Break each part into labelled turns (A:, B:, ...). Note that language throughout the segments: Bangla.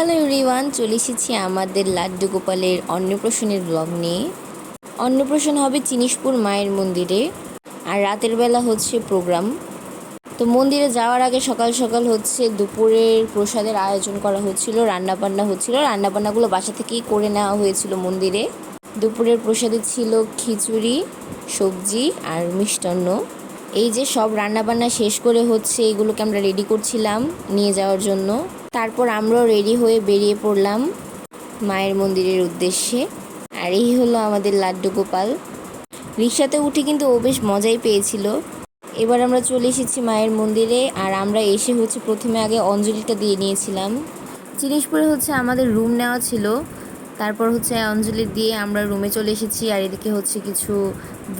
A: হ্যালো এভরিওয়ান চলে এসেছি আমাদের লাড্ডু গোপালের অন্নপ্রাশনের ব্লগ নিয়ে। অন্নপ্রাশন হবে চিনিশপুর মায়ের মন্দিরে, আর রাতের বেলা হচ্ছে প্রোগ্রাম। তো মন্দিরে যাওয়ার আগে সকাল সকাল হচ্ছে দুপুরের প্রসাদের আয়োজন করা হচ্ছিল, রান্নাবান্না হচ্ছিল। রান্নাবান্নাগুলো বাসা থেকেই করে নেওয়া হয়েছিল মন্দিরে। দুপুরের প্রসাদে ছিল খিচুড়ি, সবজি আর মিষ্টান্ন। এই যে সব রান্নাবান্না শেষ করে হচ্ছে এগুলোকে আমরা রেডি করছিলাম নিয়ে যাওয়ার জন্য। তারপর আমরাও রেডি হয়ে বেরিয়ে পড়লাম মায়ের মন্দিরের উদ্দেশ্যে। আর এই হলো আমাদের লাড্ডু গোপাল। রিক্সাতে উঠে কিন্তু ও বেশ মজাই পেয়েছিল। এবার আমরা চলে এসেছি মায়ের মন্দিরে আর আমরা এসে হচ্ছে প্রথমে আগে অঞ্জলিটা দিয়ে নিয়েছিলাম। জিনিসপুরে হচ্ছে আমাদের রুম নেওয়া ছিল। তারপর হচ্ছে অঞ্জলি দিয়ে আমরা রুমে চলে এসেছি আর এদিকে হচ্ছে কিছু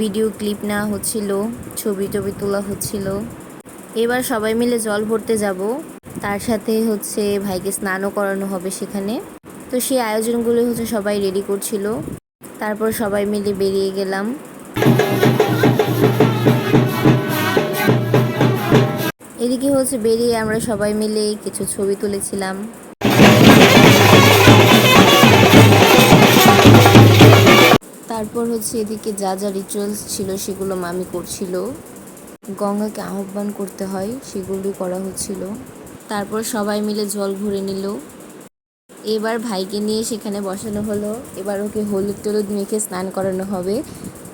A: ভিডিও ক্লিপ নেওয়া হচ্ছিল, ছবি টবি তোলা হচ্ছিল। এবার সবাই মিলে জল ভরতে যাব। তার সাথে হচ্ছে ভাইকে স্নানও করানো হবে সেখানে। তো সেই আয়োজনগুলো হচ্ছে সবাই রেডি করছিল। তারপর সবাই মিলে বেরিয়ে গেলাম। এদিকে হচ্ছে বেরিয়ে আমরা সবাই মিলে কিছু ছবি তুলেছিলাম। তারপর হচ্ছে এদিকে যা যা রিচুয়ালস ছিল সেগুলো মামি করছিল। গঙ্গাকে আহ্বান করতে হয় সেগুলি করা হচ্ছিল। তারপর সবাই মিলে জল ভরে নিল। এবার ভাইকে নিয়ে সেখানে বসানো হলো। এবার ওকে হলুদ টলুদ মেখে স্নান করানো হবে।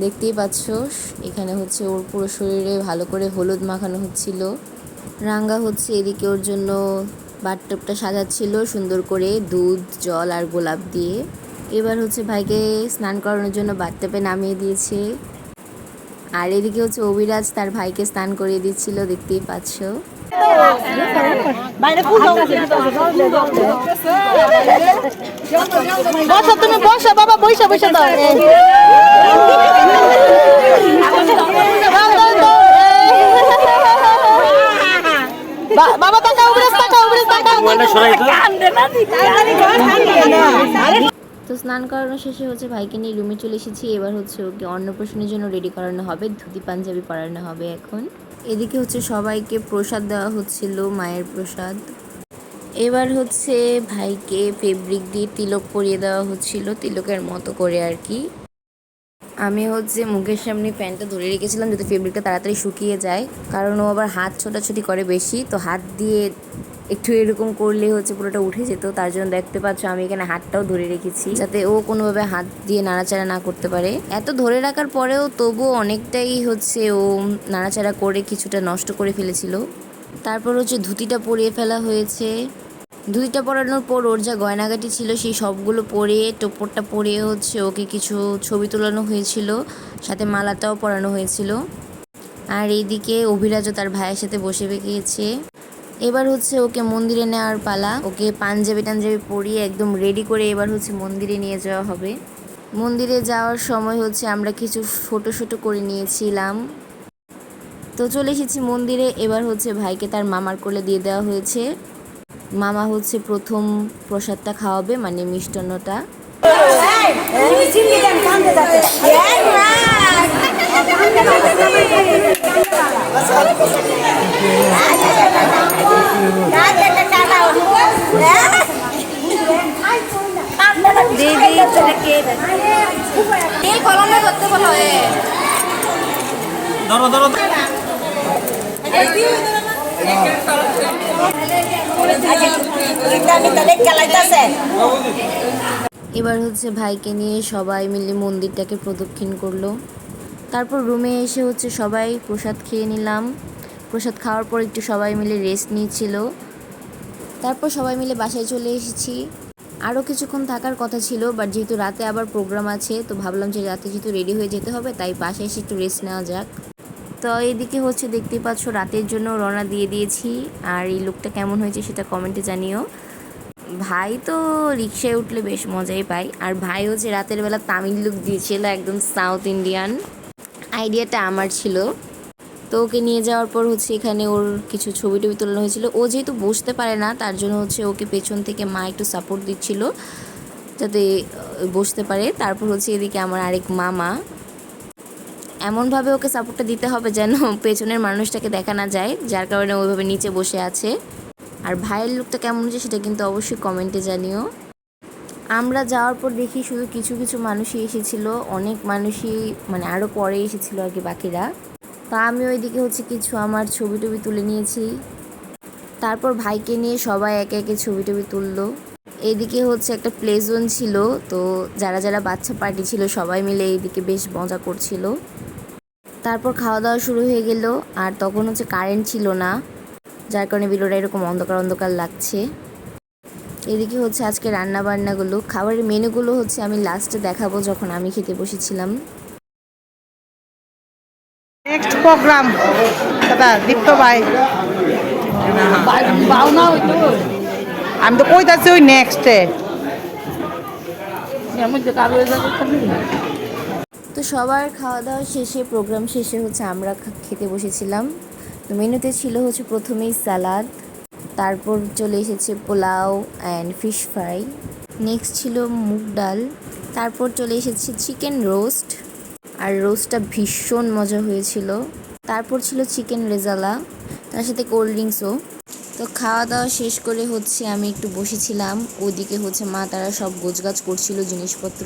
A: দেখতেই পাচ্ছ, এখানে হচ্ছে ওর পুরো শরীরে ভালো করে হলুদ মাখানো হচ্ছিল। রাঙ্গা হচ্ছে এদিকে ওর জন্য বাথটবটা সাজাচ্ছিল সুন্দর করে দুধ, জল আর গোলাপ দিয়ে। এবার হচ্ছে ভাইকে স্নান করানোর জন্য বাথটবে নামিয়ে দিয়েছে। আর এদিকে হচ্ছে অবিরাজ তার ভাইকে স্নান করিয়ে দিচ্ছিল, দেখতেই পাচ্ছ।
B: বসো তুমি বসো বাবা বসে বসে দাও বাবা টাকা উপরে টাকা উপরে
A: তো স্নান করানো শেষে হচ্ছে ভাইকে নিয়ে রুমে চলে এসেছি। এবার হচ্ছে ওকে অন্নপ্রাশনের জন্য রেডি করানো হবে। ধুতি পাঞ্জাবি পরানো হবে এখন। এদিকে হচ্ছে সবাইকে প্রসাদ দেওয়া হচ্ছিল, মায়ের প্রসাদ। এবার হচ্ছে ভাইকে ফেব্রিক দিয়ে তিলক পরিয়ে দেওয়া হচ্ছিল, তিলকের মতো করে আর কি। আমি হচ্ছে মুখের সামনে প্যান্টটা ধরে রেখেছিলাম যাতে ফেব্রিকটা তাড়াতাড়ি শুকিয়ে যায়, কারণ ও আবার হাত ছোটাছুটি করে বেশি, তো হাত দিয়ে একটু এরকম করলে হচ্ছে পুরোটা উঠে যেত, তার জন্য দেখতে পাচ্ছ আমি এখানে হাতটাও ধরে রেখেছি, যাতে ও কোনোভাবে হাত দিয়ে নাড়াচাড়া না করতে পারে। এত ধরে রাখার পরেও তবুও অনেকটাই হচ্ছে ও নাড়াচাড়া করে কিছুটা নষ্ট করে ফেলেছিল। তারপর হচ্ছে ধুতিটা পরিয়ে ফেলা হয়েছে। ধুতিটা পরানোর পর ওর যা গয়নাগাটি ছিল সেই সবগুলো পরে টোপরটা পরিয়ে হচ্ছে ওকে কিছু ছবি তোলানো হয়েছিল, সাথে মালাটাও পরানো হয়েছিল। আর এইদিকে অভিরাজও তার ভাইয়ের সাথে বসে গিয়েছে এবার হচ্ছে ওকে মন্দিরে নেওয়ার পালা ওকে পাঞ্জাবি টাঞ্জাবি পরিয়ে একদম রেডি করে এবার হচ্ছে মন্দিরে নিয়ে যাওয়া হবে মন্দিরে যাওয়ার সময় হচ্ছে আমরা কিছু ফটো শুটো করে নিয়েছিলাম তো চলে এসেছি মন্দিরে এবার হচ্ছে ভাইকে তার মামার কোলে দিয়ে দেওয়া হয়েছে মামা হচ্ছে প্রথম প্রসাদটা খাওয়াবে মানে মিষ্টান্নটা
C: ধরো ধরো
A: এবার হচ্ছে ভাইকে নিয়ে সবাই মিলে মন্দিরটাকে প্রদক্ষিণ করল। তারপর রুমে এসে হচ্ছে সবাই প্রসাদ খেয়ে নিলাম। প্রসাদ খাওয়ার পর একটু সবাই মিলে রেস্ট নিচ্ছিল তারপর সবাই মিলে বাসায় চলে এসেছি। আরও কিছুক্ষণ থাকার কথা ছিল বাট যেহেতু রাতে আবার প্রোগ্রাম আছে, তো ভাবলাম যে রাতে যেহেতু রেডি হয়ে যেতে হবে, তাই পাশে এসে একটু রেস্ট নেওয়া যাক। তো এদিকে হচ্ছে দেখতেই পাচ্ছ রাতের জন্য রওনা দিয়ে দিয়েছি, আর এই লুকটা কেমন হয়েছে সেটা কমেন্টে জানিও। ভাই তো রিক্সায় উঠলে বেশ মজাই পাই আর ভাই হচ্ছে রাতের বেলা তামিল লুক দিয়েছিল, একদম সাউথ ইন্ডিয়ান আইডিয়াটা আমার ছিল। তো ওকে নিয়ে যাওয়ার পর হচ্ছে এখানে ওর কিছু ছবি টবি তোলানো হয়েছিল। ও যেহেতু বসতে পারে না, তার জন্য হচ্ছে ওকে পেছন থেকে মা একটু সাপোর্ট দিচ্ছিল যাতে বসতে পারে। তারপর হচ্ছে এদিকে আমার আরেক মামা। এমনভাবে ওকে সাপোর্টটা দিতে হবে যেন পেছনের মানুষটাকে দেখা না যায়, যার কারণে ওইভাবে নিচে বসে আছে। আর ভাইয়ের লুকটা কেমন হচ্ছে সেটা কিন্তু অবশ্যই কমেন্টে জানিও। আমরা যাওয়ার পর দেখি শুধু কিছু কিছু মানুষই এসেছিল। অনেক মানুষই মানে আরও পরে এসেছিল আর কি বাকিরা। তা আমি ওইদিকে হচ্ছে কিছু আমার ছবি টবি তুলে নিয়েছি। তারপর ভাইকে নিয়ে সবাই একে একে ছবি টবি তুললো। এইদিকে হচ্ছে একটা প্লে জোন ছিল, তো যারা যারা বাচ্চা পার্টি ছিল সবাই মিলে এইদিকে বেশ মজা করছিল। তারপর খাওয়া দাওয়া শুরু হয়ে গেল, আর তখন হচ্ছে কারেন্ট ছিল না, যার কারণে ভিডিওটা এরকম অন্ধকার অন্ধকার লাগছে। এদিকে হচ্ছে আজকে রান্না বান্নাগুলো খাবারের মেনুগুলো হচ্ছে আমি লাস্টে দেখাবো যখন আমি খেতে বসেছিলাম।
B: প্রোগ্রাম। দাদা, দীপ্ত ভাই। আমি তো কই কইতাছি ওই নেক্সটে
A: তো সবার খাওয়া দাওয়া শেষে, প্রোগ্রাম শেষে হচ্ছে আমরা খেতে বসেছিলাম। তো মেনুতে ছিল হচ্ছে প্রথমেই সালাদ, তারপর চলে এসেছে pulao and fish fry next ছিল মুগ ডাল, তারপর চলে এসেছে চিকেন রোস্ট আর রোস্টটা ভীষণ মজা হয়েছিল। তারপর ছিল চিকেন রেজালা, তার সাথে কোল্ড ড্রিঙ্কসও। তো খাওয়া দাওয়া শেষ করে হচ্ছে আমি একটু বসেছিলাম ওদিকে হচ্ছে মা তারা সব গোছগাছ করছিল জিনিসপত্র।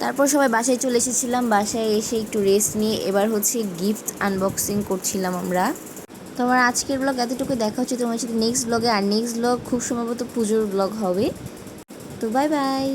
A: তারপর সবাই বাসায় চলে এসেছিলাম, বাসায় এসে একটু রেস্ট নিয়ে এবার হচ্ছে গিফট আনবক্সিং করছিলাম আমরা। তো আমার আজকের ব্লগ এতটুকু দেখা হচ্ছে তোমার সাথে নেক্সট ব্লগে আর নেক্সট ব্লগ খুব সম্ভবত পুজোর ব্লগ হবে। তো বাই বাই